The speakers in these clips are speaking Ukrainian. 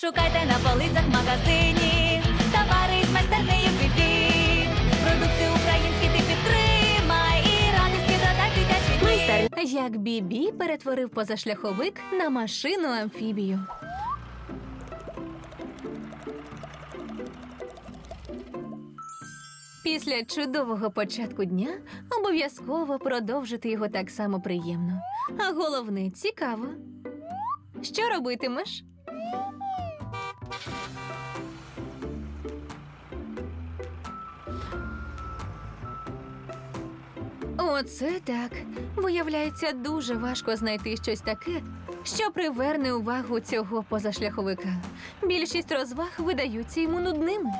Шукайте на полицях в магазині, товари з майстернею Бібі. Продукти українські ти підтримай і додай дитячий Майстер, як Бібі перетворив позашляховик на машину амфібію. Після чудового початку дня обов'язково продовжити його так само приємно. А головне цікаво. Що робитимеш? Оце так. Виявляється, дуже важко знайти щось таке, що приверне увагу цього позашляховика. Більшість розваг видаються йому нудними.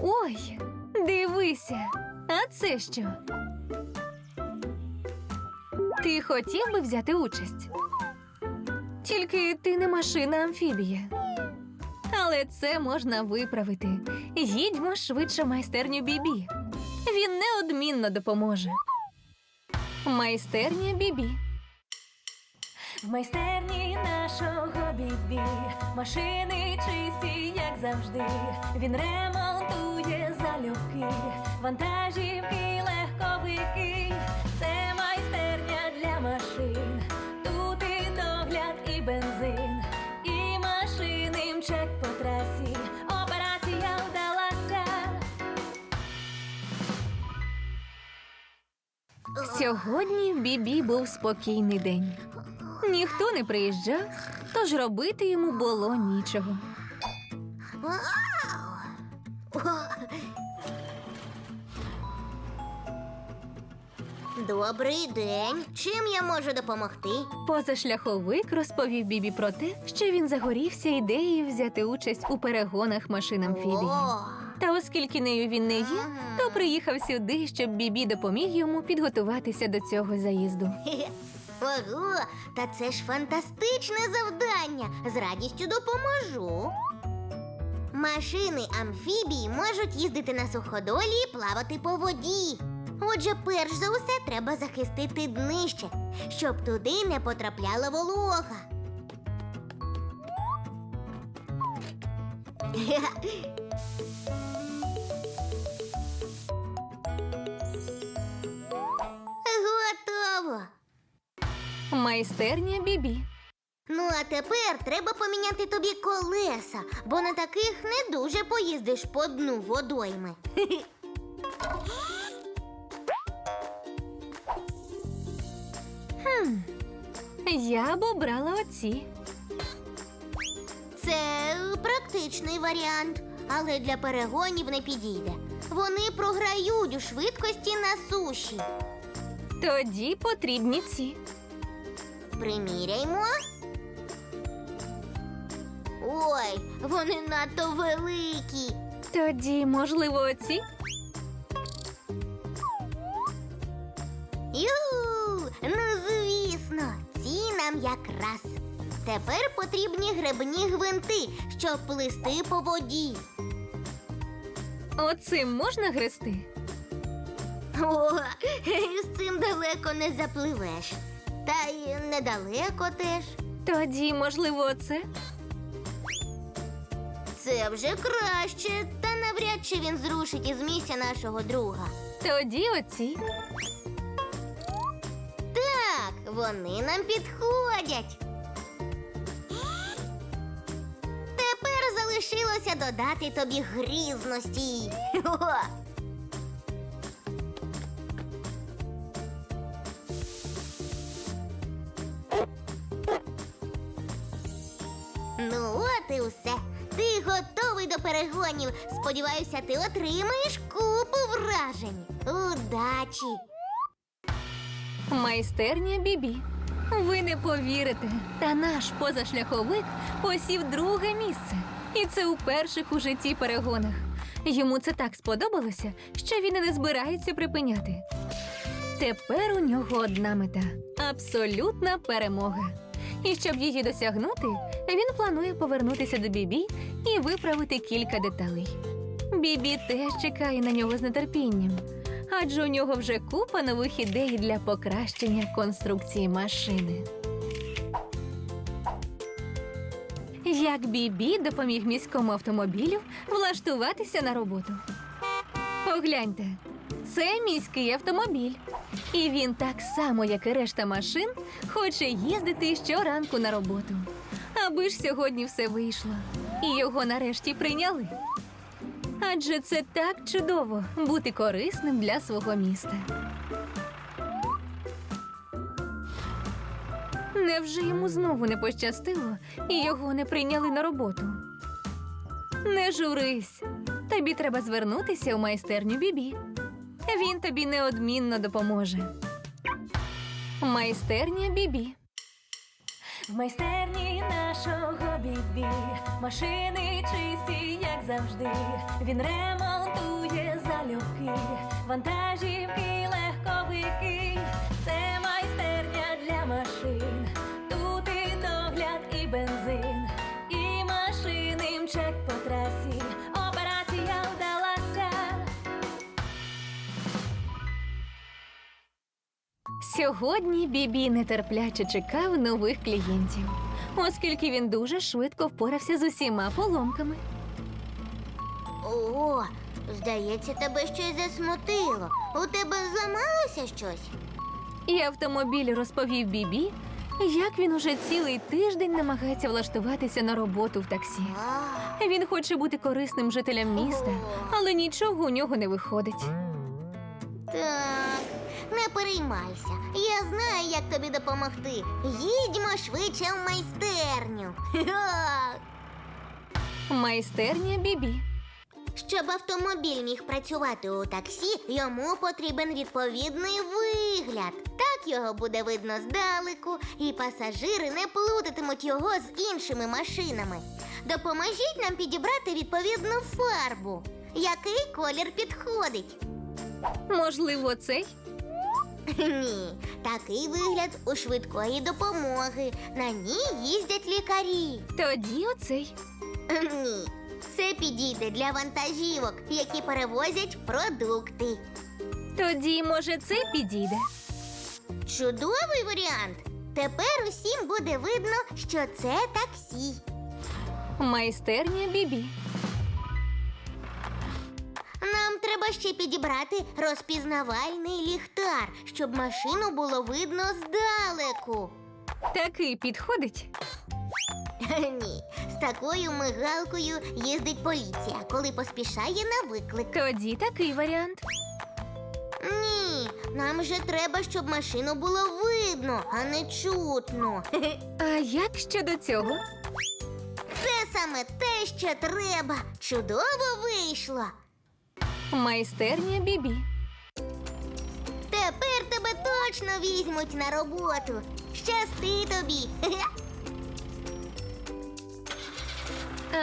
Ой, дивися, а це що? Ти хотів би взяти участь? Тільки ти не машина амфібія. Але це можна виправити. Їдьмо швидше майстерню Бібі. Він неодмінно допоможе. Майстерня Бібі. В майстерні нашого бібі машини чисті, як завжди. Він ремонтує залюбки, вантажівки, легковики. Сьогодні в Бібі був спокійний день. Ніхто не приїжджав, тож робити йому було нічого. Добрий день. Чим я можу допомогти? Позашляховик розповів Бібі про те, що він загорівся ідеєю взяти участь у перегонах машин амфібії. О, Та оскільки нею він не є, то приїхав сюди, щоб Бібі допоміг йому підготуватися до цього заїзду. Ого, та це ж фантастичне завдання. З радістю допоможу. Машини амфібії можуть їздити на суходолі і плавати по воді. Отже, перш за усе треба захистити днище, щоб туди не потрапляла волога. Майстерня Бібі. Ну, а тепер треба поміняти тобі колеса, бо на таких не дуже поїздиш по дну водойми. Я б обрала оці. Це практичний варіант, але для перегонів не підійде. Вони програють у швидкості на суші. Тоді потрібні ці. Приміряймо. Ой, вони надто великі. Тоді, можливо, оці? Ю, ну звісно, ці нам якраз. Тепер потрібні гребні гвинти, щоб плисти по воді. Оцим можна грести? О, з цим далеко не запливеш. Та й недалеко теж. Тоді, можливо, оце? Це вже краще, та навряд чи він зрушить із місця нашого друга. Тоді оці. Так, вони нам підходять. Тепер залишилося додати тобі грізності. О! Ну, от і все. Ти готовий до перегонів. Сподіваюся, ти отримаєш купу вражень. Удачі! Майстерня Бібі. Ви не повірите, та наш позашляховик посів друге місце. І це у перших у житті перегонах. Йому це так сподобалося, що він і не збирається припиняти. Тепер у нього одна мета абсолютна перемога. І щоб її досягнути, він планує повернутися до Бібі і виправити кілька деталей. Бібі теж чекає на нього з нетерпінням, адже у нього вже купа нових ідей для покращення конструкції машини. як Бібі допоміг міському автомобілю влаштуватися на роботу. Погляньте, це міський автомобіль. І він так само, як і решта машин, хоче їздити щоранку на роботу. Аби ж сьогодні все вийшло, і його нарешті прийняли. Адже це так чудово бути корисним для свого міста. Невже йому знову не пощастило і його не прийняли на роботу? Не журись. Тобі треба звернутися у майстерню Бібі. Він тобі неодмінно допоможе. Майстерня Бібі. В майстерні нашого бібі машини чисті, як завжди. Він ремонтує залюбки, вантажівки, легковики. Це майстерня для машин. Тут і догляд, і бензин, і машини мчать по трасі. Операція вдалася. Сьогодні Бібі нетерпляче чекав нових клієнтів, оскільки він дуже швидко впорався з усіма поломками. О, здається, тебе щось засмутило. У тебе зламалося щось? І автомобіль розповів Бібі, як він уже цілий тиждень намагається влаштуватися на роботу в таксі. Він хоче бути корисним жителям міста, але нічого у нього не виходить. так, не переймайся. Я знаю, як тобі допомогти. Їдьмо швидше в майстерню. Майстерня Бібі. Щоб автомобіль міг працювати у таксі, йому потрібен відповідний вигляд. Так його буде видно здалеку, і пасажири не плутатимуть його з іншими машинами. Допоможіть нам підібрати відповідну фарбу. Який колір підходить? Можливо, цей? Ні, такий вигляд у швидкої допомоги. На ній їздять лікарі. Тоді оцей. Ні, це підійде для вантажівок, які перевозять продукти. Тоді, може, цей підійде. Чудовий варіант. Тепер усім буде видно, що це таксі. Майстерня Бібі. Треба ще підібрати розпізнавальний ліхтар, щоб машину було видно здалеку. Такий підходить. Ні, з такою мигалкою їздить поліція, коли поспішає на виклик. Тоді такий варіант. Ні, нам же треба, щоб машину було видно, а не чутно. А як щодо цього? Це саме те, що треба. Чудово вийшло. Майстерня Бібі. Тепер тебе точно візьмуть на роботу. Щасти тобі.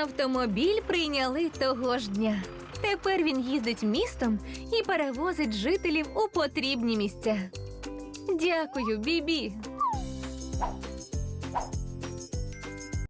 Автомобіль прийняли того ж дня. Тепер він їздить містом і перевозить жителів у потрібні місця. Дякую, Бібі.